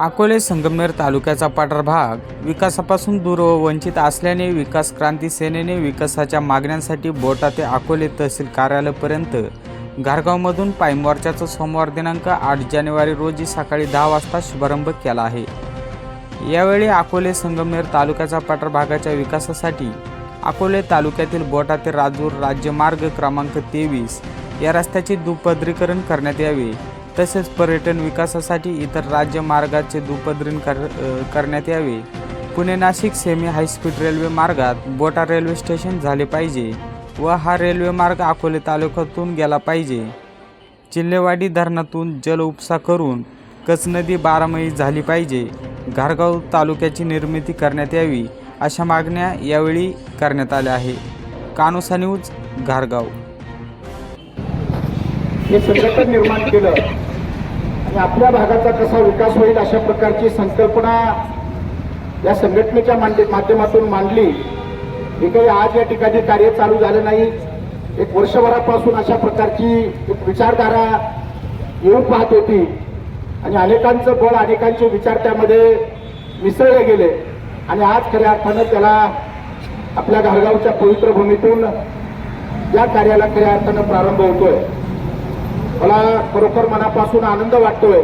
अकोले संगमनेर तालुक्याचा पठार भाग विकासापासून दूर व वंचित असल्याने विकास क्रांती सेनेने विकासाच्या मागण्यांसाठी बोटा ते अकोले तहसील कार्यालयापर्यंत घारगावमधून पायमोर्चाचा सोमवार दिनांक आठ जानेवारी रोजी सकाळी दहा वाजता शुभारंभ केला आहे. यावेळी अकोले संगमनेर तालुक्याचा पाठार भागाच्या विकासासाठी अकोले तालुक्यातील बोटा ते राजूर राज्यमार्ग क्रमांक तेवीस या रस्त्याचे दुपदरीकरण करण्यात यावे. तसेच पर्यटन विकासासाठी इतर राज्यमार्गाचे दुपदरीन कर करण्यात यावे. Pune Nashik semi high speed railway मार्गात बोटा रेल्वे स्टेशन झाले पाहिजे व हा रेल्वे मार्ग अकोले तालुक्यातून गेला पाहिजे. चिल्लेवाडी धरणातून जल उपसा करून कचनदी बारामही झाली पाहिजे. घारगाव तालुक्याची निर्मिती करण्यात यावी अशा मागण्या यावेळी करण्यात आल्या आहे कानोसा न्यूज घारगाव. हे संघटन निर्माण केलं. आणि आपल्या भागाचा कसा विकास होईल अशा प्रकारची संकल्पना या संघटनेच्या मांड- माध्यमातून मांडली. हे काही आज या ठिकाणी कार्य चालू झालं नाही. एक वर्षभरापासून अशा प्रकारची एक विचारधारा येऊन पाहत होती. आणि अनेकांचं बळ अनेकांचे विचार त्यामध्ये मिसळले गेले. आणि आज खऱ्या अर्थानं त्याला आपल्या घारगावच्या पवित्र भूमीतून या कार्याला खऱ्या अर्थानं प्रारंभ होतोय. मला खरोखर मनापासून आनंद वाटतोय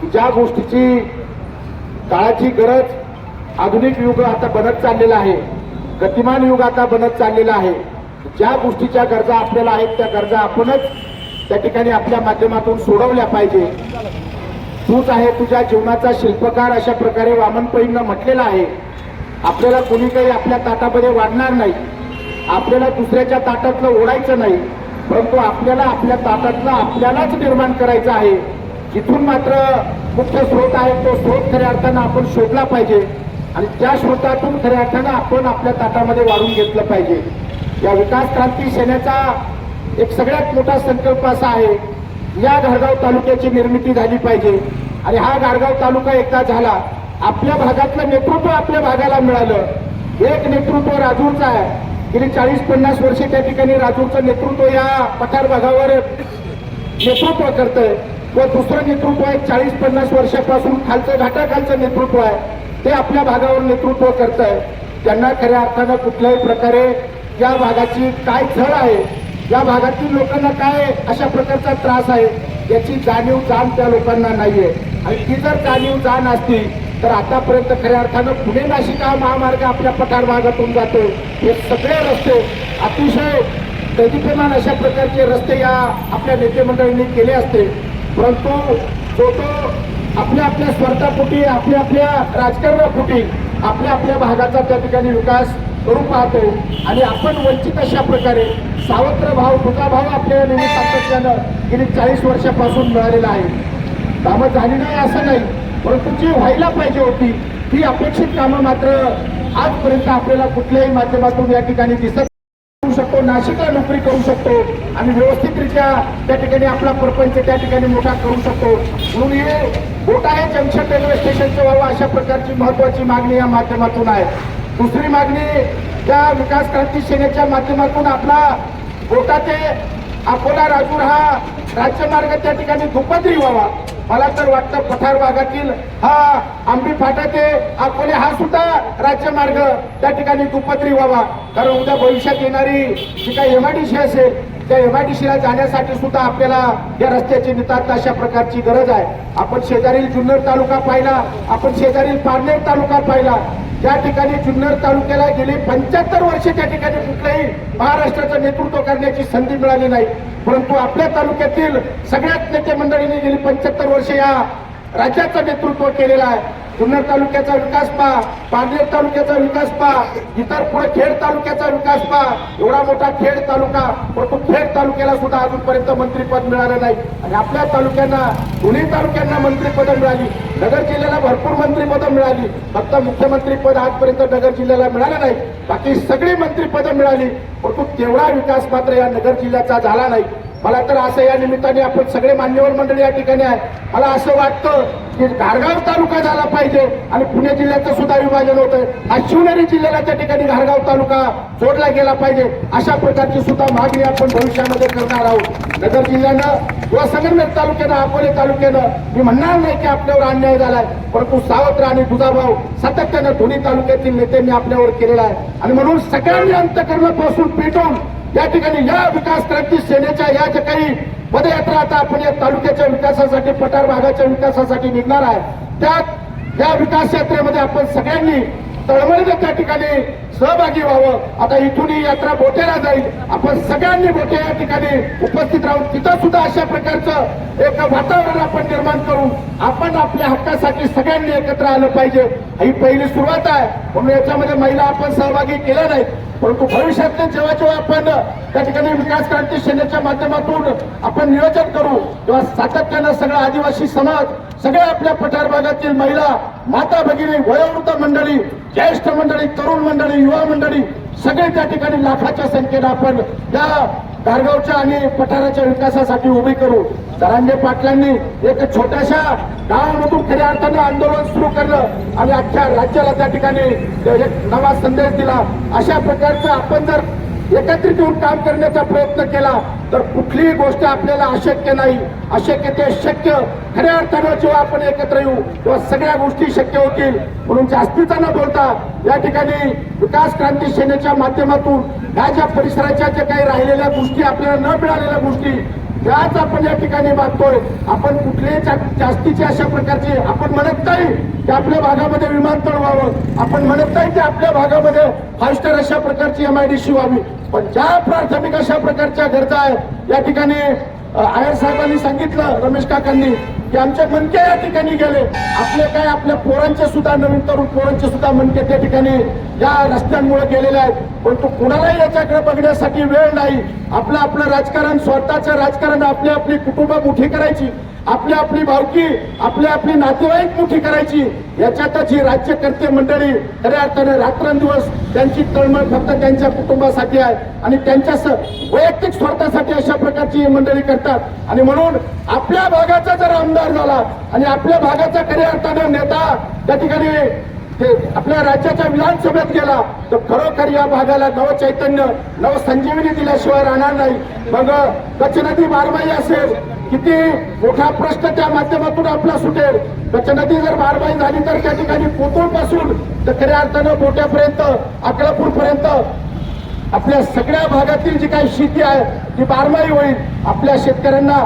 की ज्या गोष्टीची काळाची गरज आधुनिक युग आता बनत चाललेला आहे गतिमान युग आता बनत चाललेला आहे ज्या गोष्टीच्या गरजा आपल्याला आहेत त्या गरजा आपणच त्या ठिकाणी आपल्या माध्यमातून सोडवल्या पाहिजे. तूच आहे तुझ्या जीवनाचा शिल्पकार अशा प्रकारे वामन पैंनं म्हटलेलं आहे. आपल्याला कोणी काही आपल्या ताटामध्ये वाढणार नाही. आपल्याला दुसऱ्याच्या ताटातलं ओढायचं नाही. परंतु आपल्याला आपल्या ताटातलं आपल्यालाच निर्माण करायचं आहे. जिथून मात्र मुख्य स्रोत आहे तो स्रोत खऱ्या अर्थानं आपण शोधला पाहिजे. आणि त्या स्रोतातून खऱ्या अर्थानं आपण आपल्या ताटामध्ये वाढून घेतलं पाहिजे. या विकास क्रांती सेनेचा एक सगळ्यात मोठा संकल्प असा आहे या घारगाव तालुक्याची निर्मिती झाली पाहिजे. आणि हा गारगाव तालुका एकदा झाला आपल्या भागातलं नेतृत्व आपल्या भागाला मिळालं. एक नेतृत्व राजूरचं आहे. गेली चाळीस पन्नास वर्षे त्या ठिकाणी राजूरचं नेतृत्व या पठार भागावर नेतृत्व करतंय. व दुसरं नेतृत्व आहे चाळीस पन्नास वर्षापासून खालचं घाटाखालचं नेतृत्व आहे. ते आपल्या भागावर नेतृत्व करत आहे त्यांना खऱ्या अर्थानं कुठल्याही प्रकारे या भागाची काय झळ आहे या भागातील लोकांना काय अशा प्रकारचा त्रास आहे याची जाणीव जाण त्या लोकांना नाहीये. आणि ती जर जाणीव जाण असती तर आतापर्यंत खऱ्या अर्थानं पुणे नाशिक हा महामार्ग आपल्या पठार भागातून जातो. हे सगळे रस्ते अतिशय दैदिप्यमान अशा प्रकारचे रस्ते या आपल्या नेते मंडळींनी केले असते. परंतु जो तो आपल्या आपल्या स्वार्थापोटी आपल्या आपल्या राजकारणापोटी आपल्या आपल्या भागाचा त्या ठिकाणी विकास करू पाहतो. आणि आपण वंचित अशा प्रकारे सावत्र भाव तुझा भाव आपल्याला नेहमी सातत्यानं गेली चाळीस वर्षापासून मिळालेला आहे. कामं झाली नाही असं नाही. परंतु जी व्हायला पाहिजे होती ती अपेक्षित कामं मात्र आजपर्यंत आपल्याला कुठल्याही माध्यमातून या ठिकाणी दिसत करू शकतो नाशिकला नोकरी करू शकतो आणि व्यवस्थितरित्या त्या ठिकाणी आपला प्रपंच त्या ठिकाणी मोठा करू शकतो. म्हणून हे गोटाळे जंक्शन रेल्वे स्टेशनचं व्हावं अशा प्रकारची महत्वाची मागणी या माध्यमातून आहे. दुसरी मागणी त्या विकास क्रांती सेनेच्या माध्यमातून आपला गोटा ते अकोला राजूर हा राज्यमार्ग त्या ठिकाणी दुपदरी व्हावा. मला तर वाटतं पठार भागातील हा आंबी फाटा ते अकोले हा सुद्धा राज्यमार्ग त्या ठिकाणी दुपदरी व्हावा. कारण उद्या भविष्यात येणारी जी काही एमआयडीसी असेल त्या एमआयडीसीला जाण्यासाठी सुद्धा आपल्याला या रस्त्याची नितांत अशा प्रकारची गरज आहे. आपण शेजारील जुन्नर तालुका पाहिला आपण शेजारील पारनेर तालुका पाहिला. त्या ठिकाणी जुन्नर तालुक्याला गेली पंच्याहत्तर वर्षे त्या ठिकाणी कुठल्याही महाराष्ट्राचं नेतृत्व करण्याची संधी मिळाली नाही. परंतु आपल्या तालुक्यातील सगळ्याच नेते मंडळींनी गेली पंच्याहत्तर वर्षे या राज्याचं नेतृत्व केलेलं आहे. जुन्नर तालुक्याचा विकास पहा पारनेर तालुक्याचा विकास पहा इतर पुढे खेड तालुक्याचा विकास पहा एवढा मोठा खेड तालुका परंतु खेड तालुक्याला सुद्धा अजूनपर्यंत मंत्रीपद मिळालं नाही. आणि आपल्या तालुक्यांना दोन्ही तालुक्यांना मंत्रीपदं मिळाली. नगर जिल्ह्याला भरपूर मंत्रीपदं मिळाली. फक्त मुख्यमंत्रीपद आजपर्यंत नगर जिल्ह्याला मिळालं नाही. बाकी सगळी मंत्रीपदं मिळाली. परंतु तेवढा विकास मात्र या नगर जिल्ह्याचा झाला नाही. मला तर असं या निमित्ताने आपण सगळे मान्यवर मंडळी या ठिकाणी आहे मला असं वाटतं की घारगाव तालुका झाला पाहिजे आणि पुणे जिल्ह्याचं सुद्धा विभाजन होतं हा शिवनेरी जिल्ह्याला त्या ठिकाणी घारगाव तालुका जोडला गेला पाहिजे. अशा प्रकारची सुद्धा मागणी आपण भविष्यामध्ये करणार आहोत. नगर जिल्ह्यानं किंवा संगमनेर तालुक्यानं अकोले तालुक्यानं मी म्हणणार नाही की आपल्यावर अन्याय झालाय परंतु सावत्र आणि दुधाभाव सातत्यानं दोन्ही तालुक्यातील नेत्यांनी आपल्यावर केलेला आहे. आणि म्हणून सगळ्यांनी अंतकरणापासून पेटवून या ठिकाणी या विकास क्रांती सेनेच्या या ज्या काही पदयात्रा आता आपण या तालुक्याच्या विकासासाठी पठार भागाच्या विकासासाठी निघणार आहे त्यात या विकास यात्रेमध्ये आपण सगळ्यांनी तळमळीने त्या ठिकाणी सहभागी व्हावं. आता इथून ही यात्रा बोटेला जाईल. आपण सगळ्यांनी बोटे या ठिकाणी उपस्थित राहून तिथं सुद्धा अशा प्रकारचं एक वातावरण आपण निर्माण करून आपण आपल्या हक्कासाठी सगळ्यांनी एकत्र आलं पाहिजे. ही पहिली सुरुवात आहे. म्हणून याच्यामध्ये महिला आपण सहभागी केल्या नाहीत. परंतु भविष्यातले जेव्हा जेव्हा आपण त्या ठिकाणी विकास क्रांती सेनेच्या माध्यमातून आपण नियोजन करू तेव्हा सातत्यानं सगळा आदिवासी समाज सगळ्या आपल्या पठार भागातील महिला माता भगिनी वयोवृद्ध मंडळी ज्येष्ठ मंडळी तरुण मंडळी युवा मंडळी सगळे त्या ठिकाणी लाखाच्या संख्येनं आपण या गारगावच्या आणि पठाराच्या विकासासाठी उभे करू. दरांगे पाटलांनी एक छोट्याशा गावामधून खऱ्या अर्थानं आंदोलन सुरू करलं आणि अख्ख्या राज्याला त्या ठिकाणी एक नवा संदेश दिला. अशा प्रकारचं आपण जर एकत्रित येऊन काम करण्याचा प्रयत्न केला तर कुठलीही गोष्ट आपल्याला अशक्य नाही. अशक्य ते शक्य खऱ्या अर्थानं जेव्हा आपण एकत्र येऊ तेव्हा सगळ्या गोष्टी शक्य होतील. म्हणून जास्तीचा न बोलता या ठिकाणी विकास क्रांती सेनेच्या माध्यमातून ह्या ज्या परिसराच्या ज्या काही राहिलेल्या गोष्टी आपल्याला न मिळालेल्या गोष्टी त्याच आपण या ठिकाणी मागतोय. आपण कुठल्याही जा- जास्तीचे अशा प्रकारचे आपण म्हणत नाही की आपल्या भागामध्ये विमानतळ व्हावं. आपण म्हणत नाही की आपल्या भागामध्ये फाय स्टार अशा प्रकारची एमआयडीसी व्हावी. पण ज्या प्राथमिक अशा प्रकारच्या गरजा आहे या ठिकाणी आयर साहेबांनी सांगितलं रमेश काकांनी की आमचे मनके या ठिकाणी गेले. आपले काय आपल्या पोरांचे सुद्धा नवीन तरुण पोरांचे सुद्धा मनके त्या ठिकाणी या रस्त्यांमुळे गेलेले आहेत. परंतु कुणालाही याच्याकडे बघण्यासाठी वेळ नाही. आपलं आपलं राजकारण स्वतःचं राजकारण आपली आपली कुटुंब मोठी करायची. आपली आपली भावकी आपली आपली नातेवाईक मोठी करायची. याच्यातच ही राज्यकर्ते मंडळी खऱ्या अर्थाने रात्रंदिवस त्यांची तळमळ फक्त त्यांच्या कुटुंबासाठी आहे. आणि त्यांच्या वैयक्तिक स्वार्थासाठी अशा प्रकारची मंडळी करतात. आणि म्हणून आपल्या भागाचा जर आमदार झाला आणि आपल्या भागाचा खऱ्या अर्थाने नेता त्या ठिकाणी ते आपल्या राज्याच्या विधानसभेत गेला तर खरोखर या भागाला नव चैतन्य नव संजीवनी दिल्याशिवाय राहणार नाही. मग कच्छ नदी बारमाई असेल किती मोठा प्रश्न त्या माध्यमातून आपला सुटेल. कच्छ नदी जर बारमाही झाली तर त्या ठिकाणी कोतुळपासून तर खऱ्या अर्थानं मोठ्यापर्यंत अकलापूर पर्यंत आपल्या सगळ्या भागातील जी काही शेती आहे ती बारमाई होईल. आपल्या शेतकऱ्यांना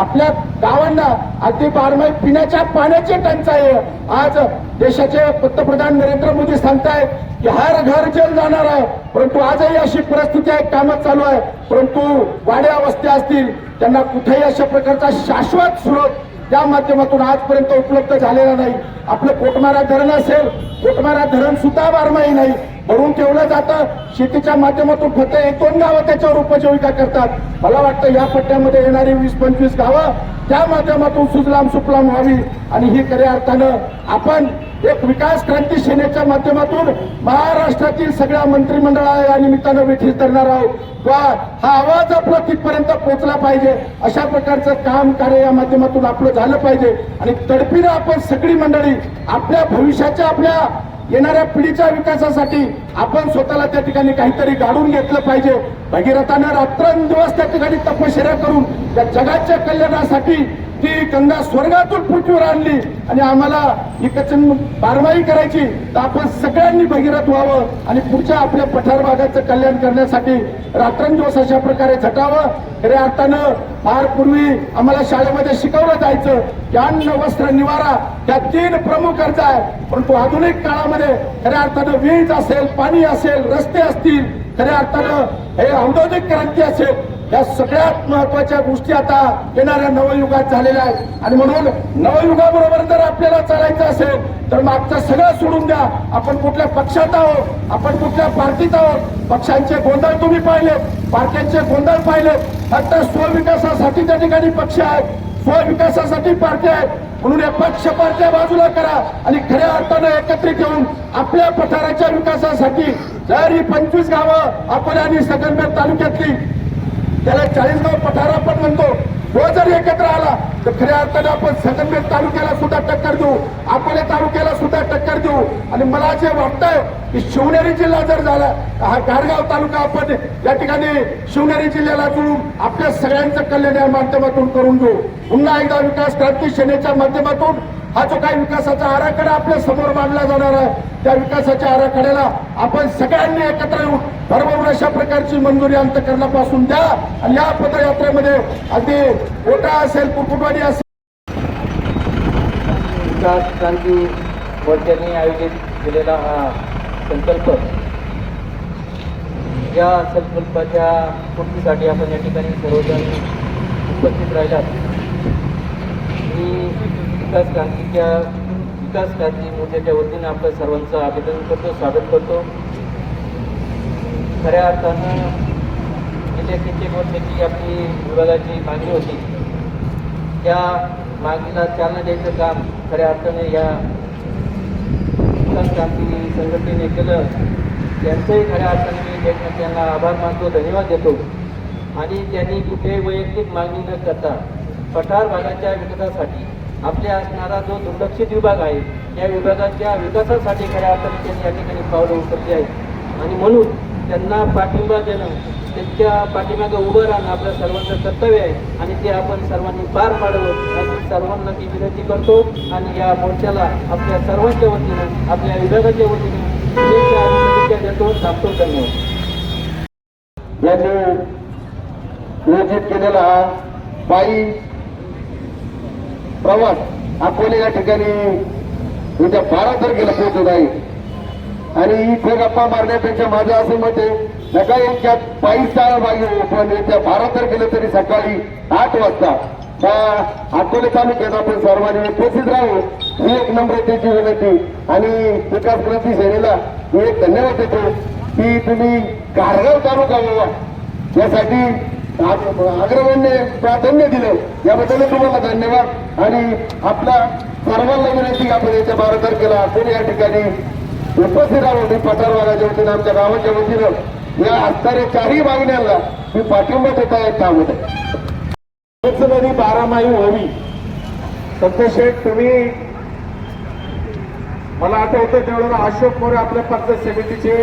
आपल्या गावांना अगदी बारमाही पिण्याच्या पाण्याची टंचाई आहे. आज देशाचे पंतप्रधान नरेंद्र मोदी सांगतायत की हर घर जल जाणार आहे. परंतु आजही अशी परिस्थिती आहे कामं चालू आहे. परंतु वाड्या वस्त्या असतील त्यांना कुठेही अशा प्रकारचा शाश्वत स्रोत त्या माध्यमातून आजपर्यंत उपलब्ध झालेला नाही. आपलं कोटमारा धरण असेल कोटमारा धरण सुद्धा बारमाही नाही. भरून ठेवलं जातं. शेतीच्या माध्यमातून फक्त एक दोन गावं त्याच्यावर उपजीविका करतात. मला वाटतं या पट्ट्यामध्ये येणारी वीस पंचवीस गावं त्या माध्यमातून सुजलाम सुफलाम व्हावी. आणि ही खऱ्या अर्थानं आपण एक विकास क्रांती सेनेच्या माध्यमातून महाराष्ट्रातील सगळ्या मंत्रिमंडळाला या निमित्तानं वेठीस धरणार आहोत. वा हा आवाज आपला तिथपर्यंत पोहोचला पाहिजे. अशा प्रकारचं काम कार्य या माध्यमातून आपलं झालं पाहिजे. आणि तडपीनं आपण सगळी मंडळी आपल्या भविष्याच्या आपल्या येणाऱ्या पिढीच्या विकासासाठी आपण स्वतःला त्या ठिकाणी काहीतरी गाडून घेतलं पाहिजे. भगीरथानं रात्रंदिवस त्या ठिकाणी तपश्चर्या करून त्या जगाच्या कल्याणासाठी ती गंगा स्वर्गातून पृथ्वीवर आणली आणि आम्हाला इकडचं कचन बारमाई करायची तर आपण सगळ्यांनी भगीरथ व्हावं आणि पुढच्या आपल्या पठार भागाचं कल्याण करण्यासाठी रात्रंदिवस अशा प्रकारे झटावं. खऱ्या अर्थानं फार पूर्वी आम्हाला शाळेमध्ये शिकवलं जायचं की अन्न वस्त्र निवारा या तीन प्रमुख गरजा आहे परंतु आधुनिक काळामध्ये खऱ्या अर्थानं वीज असेल पाणी असेल रस्ते असतील खऱ्या अर्थानं हे औद्योगिक क्रांती असेल या सगळ्यात महत्त्वाच्या गोष्टी आता येणाऱ्या नवयुगात झालेल्या आहेत. आणि म्हणून नवयुगाबरोबर जर आपल्याला चालायचं असेल तर मागचं सगळं सोडून द्या. आपण कुठल्या पक्षात आहोत? आपण कुठल्या पार्टीत आहोत? पक्षांचे गोंधळ तुम्ही पाहिले. पार्ट्यांचे गोंधळ पाहिले. फक्त स्वविकासासाठी त्या ठिकाणी पक्ष आहेत. स्वविकासासाठी पार्ट्या आहेत. म्हणून या पक्ष पार्ट्या बाजूला करा आणि खऱ्या अर्थानं एकत्रित येऊन आपल्या पठाराच्या विकासासाठी जर ही पंचवीस गावं आपण आणि सकलमेर तालुक्यातली त्याला चाळीसगाव पठारा पण म्हणतो. तो जर एकत्र आला तर खऱ्या अर्थाने आपण संगमनेर तालुक्याला सुद्धा टक्कर देऊ. अकोले तालुक्याला सुद्धा टक्कर देऊ. आणि मला जे वाटतंय की शिवनेरी जिल्हा जर झाला हा गारगाव तालुका आपण या ठिकाणी शिवनेरी जिल्ह्याला जुळून आपल्या सगळ्यांचं कल्याण या माध्यमातून करून घेऊ पुन्हा एकदा विकास क्रांती सेनेच्या माध्यमातून हा जो काही विकासाचा आराखडा आपल्यासमोर मांडला जाणार आहे त्या विकासाच्या आराखड्याला आपण सगळ्यांनी एकत्र येऊन भरभरून अशा प्रकारची मंजुरी अंतकरणापासून द्या. आणि या पदयात्रेमध्ये अगदी ओटा असेल कुकुटवाडी असेल. विकास क्रांती मोर्चाने आयोजित केलेला हा संकल्प या संकल्पाच्या पूर्तीसाठी आपण या ठिकाणी सर्वजण उपस्थित राहिलात. मी विकास क्रांतीच्या विकास क्रांती मोर्चाच्या वतीनं आपल्या सर्वांचं अभिनंदन करतो स्वागत करतो. खऱ्या अर्थानं गेल्या कित्येक वर्षाची आपली विभागाची मागणी होती. त्या मागणीला चालना द्यायचं काम खऱ्या अर्थाने या विकास क्रांती संघटनेने केलं. त्यांचंही खऱ्या अर्थाने मी त्यांना त्यांना आभार मानतो धन्यवाद देतो. आणि त्यांनी कुठे वैयक्तिक मागणी न करता पठार भागाच्या विकासासाठी आपल्या असणारा जो दुर्लक्षित विभाग आहे त्या विभागाच्या विकासासाठी खऱ्या अर्थाने त्यांनी या ठिकाणी पावलं उचलली आहेत. आणि म्हणून त्यांना पाठिंबा देणं त्यांच्या पाठीमागे उभं राहणं आपलं सर्वांचं कर्तव्य आहे. आणि ते आपण सर्वांनी पार पाडवं अशी सर्वांना ती विनंती करतो. आणि या मोर्चाला आपल्या सर्वांच्या वतीनं आपल्या विभागाच्या वतीनं शुभेच्छा देतो. थांबतो धन्यवाद. यांनी नियोजित केलेला हा प्रवास अकोले या ठिकाणी उद्या बारा तारखेला पोहोचत आहे. आणि इथे गप्पा मारण्यापेक्षा माझं असं मत आहे नका यांच्यात पायी चाळ पाहिजे पण येत्या बारा तारखेला तरी सकाळी आठ वाजता त्या अकोले तालुक्यात आपण सर्वांनी उपस्थित राहू. ही एक नम्रतेची विनंती आणि विकास क्रांती सेनेला मी एक धन्यवाद देतो की तुम्ही कारगाव तालुका बाबा यासाठी अग्रगण्य प्राधान्य दिलं. याबद्दल तुम्हाला धन्यवाद. आणि आपल्या सर्वांना विनंती आपण येत्या बारा तारखेला कोणी या ठिकाणी उपस्थित राहून मी पठार भागाच्या वतीनं आमच्या गावाच्या वतीनं. या असणाऱ्या चारही मागण्यांना मी पाठिंबा देता येत त्यामध्ये. नदी बारामाही व्हावी. सत्यशेठ शेठ तुम्ही मला आठवतं त्यावेळेला अशोक मोरे आपल्या पंचायत समितीचे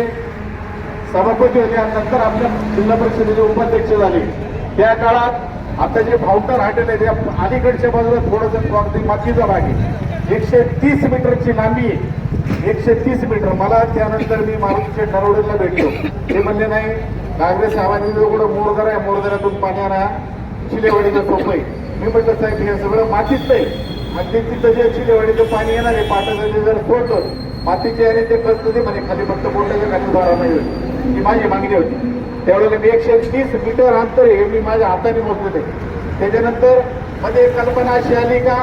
सभापती होते आणि नंतर आपल्या जिल्हा परिषदेचे उपाध्यक्ष झाले. त्या काळात आता जे भावतर हॉटेल आहे त्या अलीकडच्या बाजूला थोडंसं अगदी मातीचा भाग आहे. एकशे तीस मीटरची लांबी आहे. एकशे तीस मीटर. मला त्यानंतर मी मारुतीच्या ठरवडेला भेटलो. ते म्हणले नाही काँग्रेस साहेबांनी एवढं मोरदरा आहे मोरदऱ्यातून पाणी आणा. चिलेवाडीचं सोपं आहे. मी म्हटलं साहेब हे सगळं मातीच नाही आणि ते तिथं जे चिलेवाडीचं पाणी येणार आहे पाटाचं जे जर सोडलं मातीचे आणि ते कसं ते म्हणे खाली फक्त बोलण्याच्या खाली द्वारा नाही ही माझी मागणी होती. त्यावेळेला मी एकशे तीस मीटर अंतर हे मी माझ्या हाताने मोजत ते त्याच्यानंतरमध्ये कल्पना अशी आली का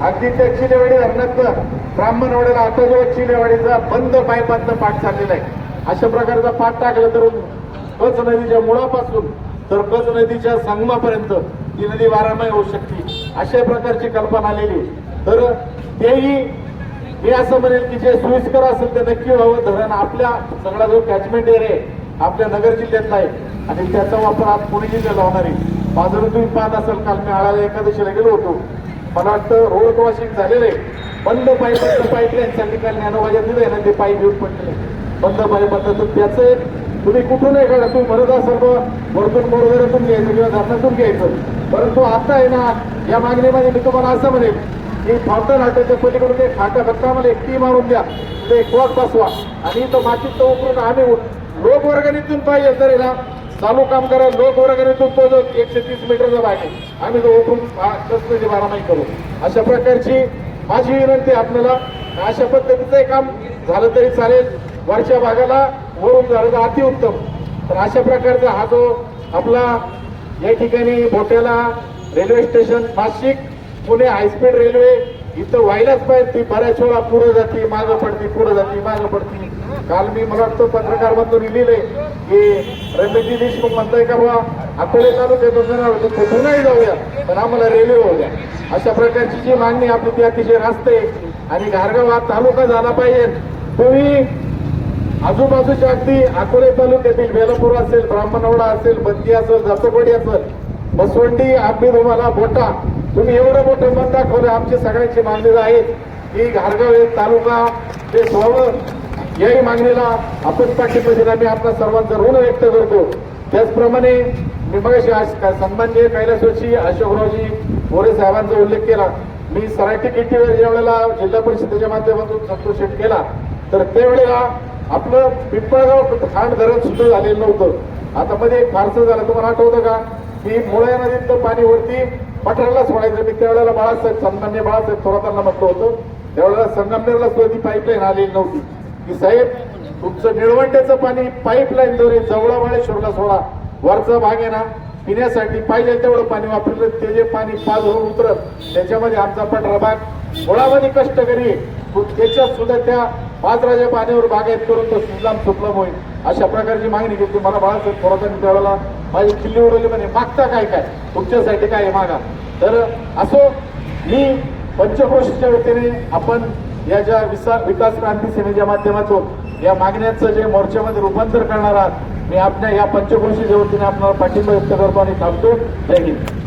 अगदी त्या चिलेवाडी धरणातलं ब्राह्मणवाड्याला आता जो चिलेवाडीचा बंद पायपातनं पाठ चाललेला आहे अशा प्रकारचा पाठ टाकला तर कच नदीच्या मुळापासून तर कच नदीच्या संगमापर्यंत ती नदी वारामय होऊ शकते अशा प्रकारची कल्पना आलेली तर तेही मी असं म्हणेल की जे सोयीस्कर असेल ते नक्की व्हावं. धरण आपल्या सगळा जो कॅचमेंट एरिया आहे आपल्या नगर जिल्ह्यातला आहे आणि त्याचा वापर आज पुणे जिल्ह्याला होणार आहे. माझं तुम्ही पाहत असाल काल मी आळाला एकादशीला गेलो होतो. मला वाटतं रोड क्रॉसिंग झालेलं आहे. बंद पाईप बंद पाईपलाईन सांगितलं दिलं आहे ना ते पाईप घेऊन पडले बंद पाईप बंद. तर त्याचं तुम्ही कुठून आहे का तुम्ही म्हणत असाल वरतून मोरदऱ्यातून घ्यायचं किंवा धरणातून घ्यायचं. परंतु आता आहे ना या मागणीमध्ये मी तुम्हाला असं म्हणेल की फावटा नाट्याच्या पलीकडून ते फाटा फक्त मला एक टी मारून द्या. ते एक वॉक बसवा. आणि तो मातीत तो उकरून आम्ही लोकवर्गणीतून पाहिजे तरी ना. चालू काम करा लोकवर्गणीतून तो जो एकशे तीस मीटरचा भाग आहे आम्ही तो उकरून कसल्याची बारामाही करू. अशा प्रकारची माझी विनंती आपल्याला. अशा पद्धतीचं काम झालं तरी चालेल. वरच्या भागाला वरून झालं तर अतिउत्तम. तर अशा प्रकारचा हा जो आपला या ठिकाणी बोट्याला railway station Nashik Pune high speed railway इथं व्हायलाच पाहिजे. ती बऱ्याच वेळा पुढे जाते मागं पडते पुढे जाते मागं पडते. काल मी मला वाटतं पत्रकार बंधून लिहिलंय की रमेशजी देशमुख म्हणताय का बा अकोले तालुक्यात कुठूनही जाऊया पण आम्हाला रेल्वे होऊ द्या. अशा प्रकारची जी मागणी आपली ती अतिशय रास्त आणि घारगाव हा तालुका झाला पाहिजे. तुम्ही आजूबाजूच्या अगदी अकोले तालुक्यातील बेलापूर असेल ब्राह्मणवाडा असेल बंदी असेल जातकवाडी असेल बसवंडी आंबी तुम्हाला बोटा तुम्ही एवढं मोठं मन दाखवलं आमची सगळ्यांची मागणी आहे. की घारगाव हे तालुका ते व्हावं याही मागणीला आपण पाठिंबा मी आपल्या सर्वांचं ऋण व्यक्त करतो. त्याचप्रमाणे मी मग सन्माननीय कैलासोची अशोकरावजी मोरे साहेबांचा उल्लेख केला. मी सराठी किटीवर ज्या वेळेला जिल्हा परिषदेच्या माध्यमातून संतोष केला तर त्यावेळेला आपलं पिंपळगाव खांड धरण सुद्धा झालेलं नव्हतं. आता मध्ये एक फारसं झालं तुम्हाला आठवतं का? की मुळा नदीतलं पाणी वरती पठारलाच सोडायचं मी त्यावेळेला बाळासाहेब संगमनेर बाळासाहेब थोरातांना म्हटलं होतं. त्यावेळेला संगमनेरला सुद्धा ती पाईपलाईन आलेली नव्हती. की साहेब तुमचं निळवंड्याचं पाणी पाईपलाईनद्वारे जवळ वाळेश्वरला सोडा. वरचा भाग आहे ना पिण्यासाठी पाहिजे तेवढं पाणी वापरलं. ते जे पाणी पाच होऊन उतरत त्याच्यामध्ये आमचा पठरा भाग. मुळामध्ये कष्टकरी त्याच्यात सुद्धा त्या पाच राजा पाण्यावर बागायत करून तो सुजलाम सुपलम होईल. अशा प्रकारची मागणी केली मला बाळासाहेब थोरातांनी त्यावेळेला माझी खिल्ली उडवली म्हणे मागता काय काय? तुमच्यासाठी काय आहे मागा? तर असो मी पंचक्रोशीच्या वतीने आपण या ज्या विसा विकास क्रांती सेनेच्या माध्यमातून या मागण्यांचं जे मोर्चामध्ये रूपांतर करणार आहात मी आपल्या या पंचक्रोशीच्या वतीने आपल्याला पाठिंबा व्यक्त करतो आणि थांबतो. जय हिंद.